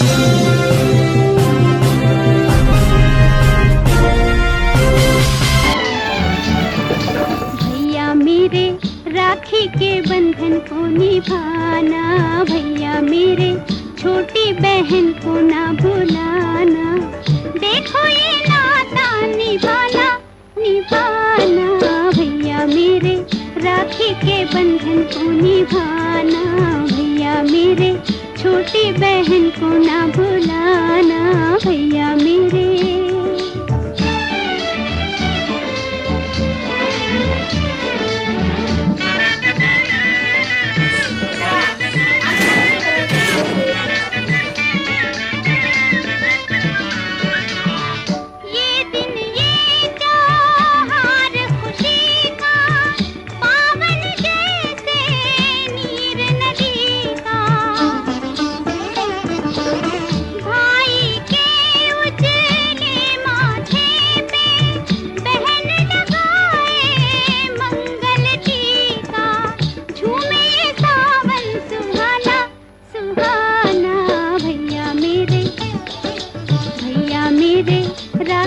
भैया मेरे राखी के बंधन को निभाना, भैया मेरे छोटी बहन को ना भुलाना। देखो ये नाता निभाना निभाना, भैया मेरे राखी के बंधन को निभाना। छोटी बहन को ना भुलाना भैया मेरे।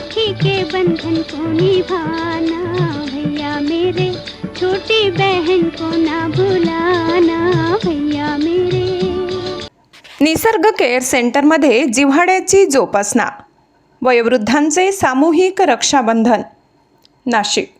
राखी के बंधन को निभाना भैया मेरे। छोटी बहन को ना भुलाना भैया मेरे। निसर्ग केअर सेंटरमध्ये जिव्हाड्याची जोपासना वयोवृद्धांचे सामूहिक रक्षाबंधन नाशिक.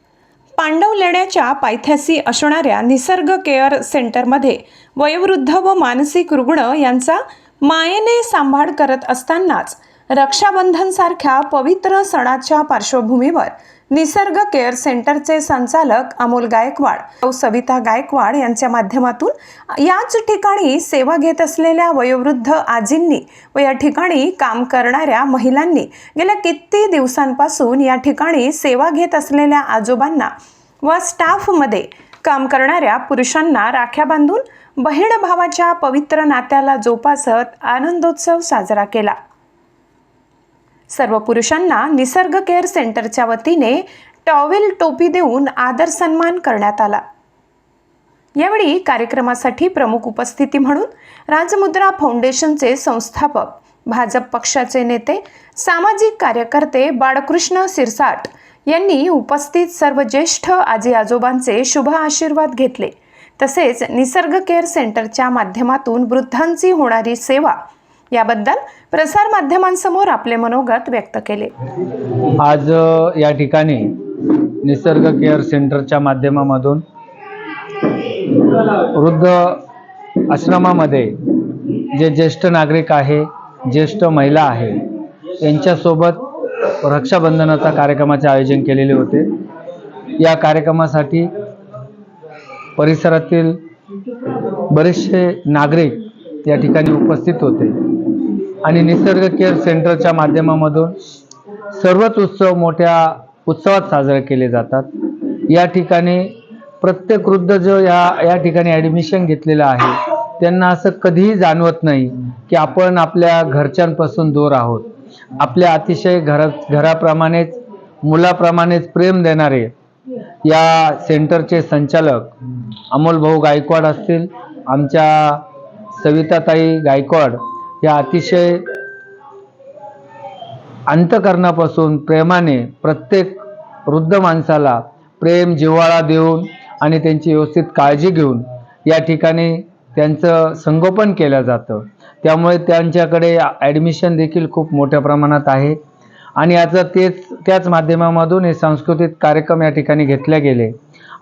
पांडव लेण्याच्या पायथ्याशी असणाऱ्या निसर्ग केअर सेंटरमध्ये वयोवृद्ध व मानसिक रुग्ण यांचा मायेने सांभाळ करत असतानाच रक्षाबंधनसारख्या पवित्र सणाच्या पार्श्वभूमीवर निसर्ग केअर सेंटरचे संचालक अमोल गायकवाड व सविता गायकवाड यांच्या माध्यमातून याच ठिकाणी सेवा घेत असलेल्या वयोवृद्ध आजींनी व या ठिकाणी काम करणाऱ्या महिलांनी गेल्या किती दिवसांपासून या ठिकाणी सेवा घेत असलेल्या आजोबांना व स्टाफमध्ये काम करणाऱ्या पुरुषांना राख्या बांधून बहीण भावाच्या पवित्र नात्याला जोपासत आनंदोत्सव साजरा केला. सर्व पुरुषांना निसर्ग केअर सेंटरच्या वतीने टॉवेल टोपी देऊन आदर सन्मान करण्यात आला. यावेळी कार्यक्रमासाठी प्रमुख उपस्थिती म्हणून राजमुद्रा फाउंडेशनचे संस्थापक भाजप पक्षाचे नेते सामाजिक कार्यकर्ते बाळकृष्ण सिरसाट यांनी उपस्थित सर्व ज्येष्ठ आजी आजोबांचे शुभ आशीर्वाद घेतले. तसेच निसर्ग केअर सेंटरच्या माध्यमातून वृद्धांची होणारी सेवा याबद्दल प्रसारमाध्यमांसमोर आपले मनोगत व्यक्त केले. आज या ठिकाणी निसर्ग केअर सेंटरच्या माध्यमामधून वृद्ध आश्रमामध्ये जे ज्येष्ठ नागरिक आहे ज्येष्ठ महिला आहे यांच्यासोबत रक्षाबंधनाचा कार्यक्रमाचे आयोजन केलेले होते. या कार्यक्रमासाठी परिसरातील बरेचसे नागरिक या ठिकाणी उपस्थित होते. आणि निसर्ग केअर सेंटरच्या माध्यमामधून सर्वच उत्सव मोठ्या उत्सवात साजरे केले जातात. या ठिकाणी प्रत्येक वृद्ध जो या या ठिकाणी ॲडमिशन घेतलेलं आहे त्यांना असं कधीही जाणवत नाही की आपण आपल्या घरच्यांपासून दूर आहोत. आपल्या अतिशय घर घराप्रमाणेच मुलाप्रमाणेच प्रेम देणारे या सेंटरचे संचालक अमोल भाऊ गायकवाड असतील आमच्या सविताताई गायकवाड या अतिशय अंतकरणापासून प्रेमाने प्रत्येक वृद्ध माणसाला प्रेम जिव्हाळा देऊन आणि त्यांची व्यवस्थित काळजी घेऊन या ठिकाणी त्यांचं संगोपन केलं जातं. त्यामुळे त्यांच्याकडे ॲडमिशन देखील खूप मोठ्या प्रमाणात आहे. आणि याचं तेच त्याच माध्यमामधून हे सांस्कृतिक कार्यक्रम या ठिकाणी घेतले गेले.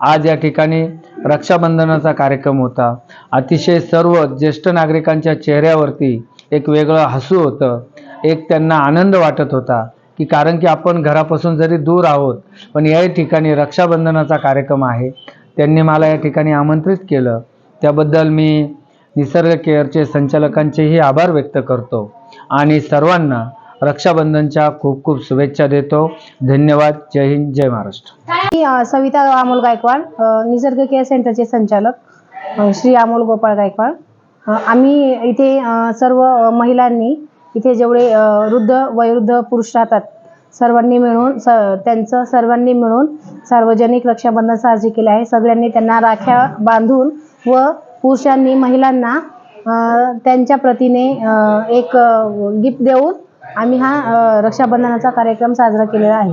आज या ठिकाणी रक्षाबंधनाचा कार्यक्रम होता. अतिशय सर्व ज्येष्ठ नागरिकांच्या चेहऱ्यावरती एक वेगळं हसू होतं. एक त्यांना आनंद वाटत होता की कारण की आपण घरापासून जरी दूर आहोत पण या ठिकाणी रक्षाबंधनाचा कार्यक्रम आहे. त्यांनी मला या ठिकाणी आमंत्रित केलं. त्याबद्दल मी निसर्ग केअरचे संचालकांचेही आभार व्यक्त करतो आणि सर्वांना रक्षाबंधनच्या खूप खूप शुभेच्छा देतो. धन्यवाद. जय हिंद. जय महाराष्ट्र. मी सविता अमोल गायकवाड निसर्ग केअर सेंटरचे संचालक श्री अमोल गोपाळ गायकवाड. आम्ही इथे सर्व महिलांनी इथे जेवढे वृद्ध वयोवृद्ध पुरुष राहतात सर्वांनी मिळून स त्यांचं सर्वांनी मिळून सार्वजनिक रक्षाबंधन साजरे केले आहे. सगळ्यांनी त्यांना राख्या बांधून व पुरुषांनी महिलांना त्यांच्या प्रतीने एक गिफ्ट देऊन आम्ही हा रक्षाबंधनाचा कार्यक्रम साजरा केलेला आहे.